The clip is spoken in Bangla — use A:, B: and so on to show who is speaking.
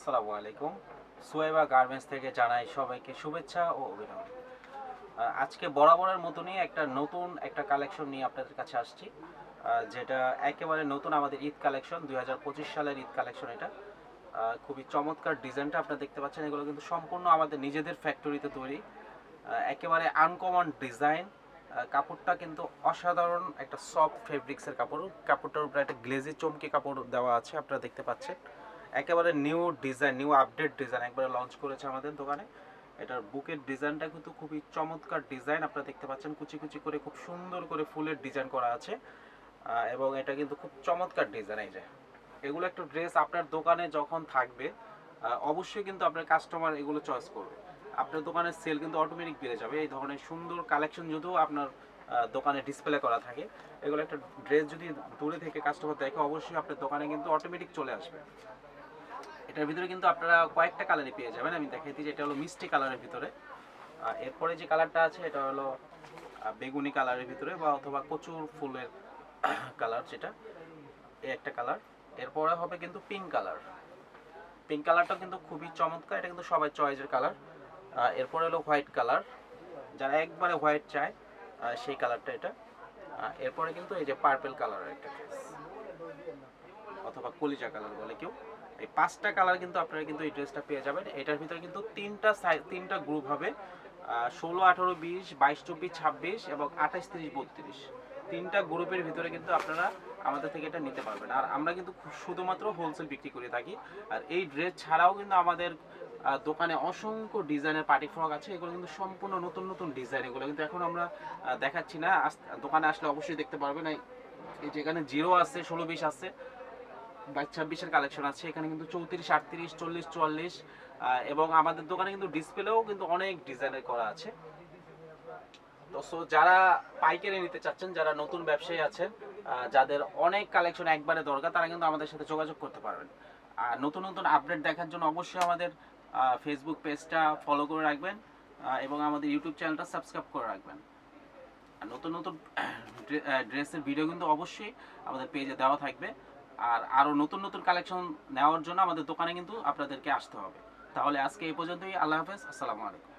A: আসসালামু আলাইকুম। সোয়েবা গার্মেন্টস থেকে জানাই সবাইকে শুভেচ্ছা ও অভিনন্দন। আজকে বরাবরের মতনই একটা নতুন একটা কালেকশন নিয়ে আপনাদের কাছে আসছি। যেটা একেবারে নতুন আমাদের ঈদ কালেকশন দুই হাজার পঁচিশ সালের ঈদ কালেকশন এটা। খুবই চমৎকার ডিজাইনটা আপনারা দেখতে পাচ্ছেন। এগুলো কিন্তু সম্পূর্ণ আমাদের নিজেদের ফ্যাক্টরিতে তৈরি। একেবারে আনকমন ডিজাইন কাপড়টা কিন্তু অসাধারণ একটা সফট ফেব্রিক্সের কাপড়। কাপড়টার উপরে একটা গ্লেজি চমকে কাপড় দেওয়া আছে, আপনারা দেখতে পাচ্ছেন। একেবারে new design new update design একবারে লঞ্চ করেছে আমাদের দোকানে। এটার বুকের ডিজাইনটা কিন্তু খুবই চমৎকার ডিজাইন আপনারা দেখতে পাচ্ছেন কুচি কুচি করে খুব সুন্দর করে ফুলের ডিজাইন করা আছে। এবং এটা কিন্তু খুব চমৎকার ডিজাইন এই যে। এগুলো একটা ড্রেস আপনার দোকানে যখন থাকবে অবশ্যই কিন্তু আপনার কাস্টমার এগুলো চয়েস করবে। আপনার দোকানের সেল কিন্তু অটোমেটিক বেড়ে যাবে। এই ধরনের সুন্দর কালেকশন যদিও আপনার দোকানে ডিসপ্লে করা থাকে, এগুলো একটা ড্রেস যদি দূরে থেকে কাস্টমার দেখে, অবশ্যই আপনার দোকানে কিন্তু অটোমেটিক চলে আসবে। এটার ভিতরে কিন্তু আপনারা কয়েকটা কালারই পেয়ে যাবেন। আমি দেখাই যে এটা হলো মিষ্টি কালারের ভিতরে। এরপরে যে কালারটা আছে, এটা হলো বেগুনি কালারের ভিতরে বা অথবা কচুর ফুলের কালার যেটা এই একটা কালার এরপরে হবে কিন্তু পিঙ্ক কালার পিঙ্ক কালারটা কিন্তু খুবই চমৎকার, এটা কিন্তু সবাই চয়েসের কালার এরপরে হলো হোয়াইট কালার যারা একবারে হোয়াইট চায় সেই কালারটা এটা। এরপরে কিন্তু এই যে পার্পেল কালারের একটা অথবা কলিজা কালার বলে কেউ। এই পাঁচটা কালার কিন্তু আপনারা কিন্তু এই ড্রেসটা পেয়ে যাবেন। এটার ভিতরে কিন্তু তিনটা সাইজ তিনটা গ্রুপ হবে। ষোলো, আঠারো, বিশ, বাইশ, চব্বিশ, ছাব্বিশ এবং আঠাশ, তিরিশ, বত্রিশ। তিনটা গ্রুপের ভিতরে কিন্তু আপনারা আমাদের থেকে এটা নিতে পারবেন। আর আমরা কিন্তু শুধুমাত্র হোলসেল বিক্রি করে থাকি। আর এই ড্রেস ছাড়াও কিন্তু আমাদের দোকানে অসংখ্য ডিজাইনের পার্টি ফ্রক আছে। এগুলো কিন্তু সম্পূর্ণ নতুন নতুন ডিজাইন এগুলো কিন্তু এখন আমরা দেখাচ্ছি না। দোকানে আসলে অবশ্যই দেখতে পারবেন। এই যেখানে জিরো আছে, ষোলো, বিশ আছে বাইশ ছাব্বিশের কালেকশন আছে। এখানে কিন্তু চৌত্রিশ, আটত্রিশ, চল্লিশ, চুয়াল্লিশ এবং আমাদের দোকানে কিন্তু ডিসপ্লেও কিন্তু অনেক ডিজাইনের করা আছে। তো সো যারা পাইকারি নিতে চাচ্ছেন, যারা নতুন ব্যবসায়ী আছেন যাদের অনেক কালেকশন একবারে দরকার, তারা কিন্তু আমাদের সাথে যোগাযোগ করতে পারবেন। আর নতুন নতুন আপডেট দেখার জন্য অবশ্যই আমাদের ফেসবুক পেজটা ফলো করে রাখবেন এবং আমাদের ইউটিউব চ্যানেলটা সাবস্ক্রাইব করে রাখবেন। নতুন নতুন ড্রেসের ভিডিও কিন্তু অবশ্যই আমাদের পেজে দেওয়া থাকবে। আর আরও নতুন নতুন কালেকশন নেওয়ার জন্য আমাদের দোকানে কিন্তু আপনাদেরকে আসতে হবে। তাহলে আজকে এই পর্যন্তই, আল্লাহ হাফেজ, আসসালামু আলাইকুম।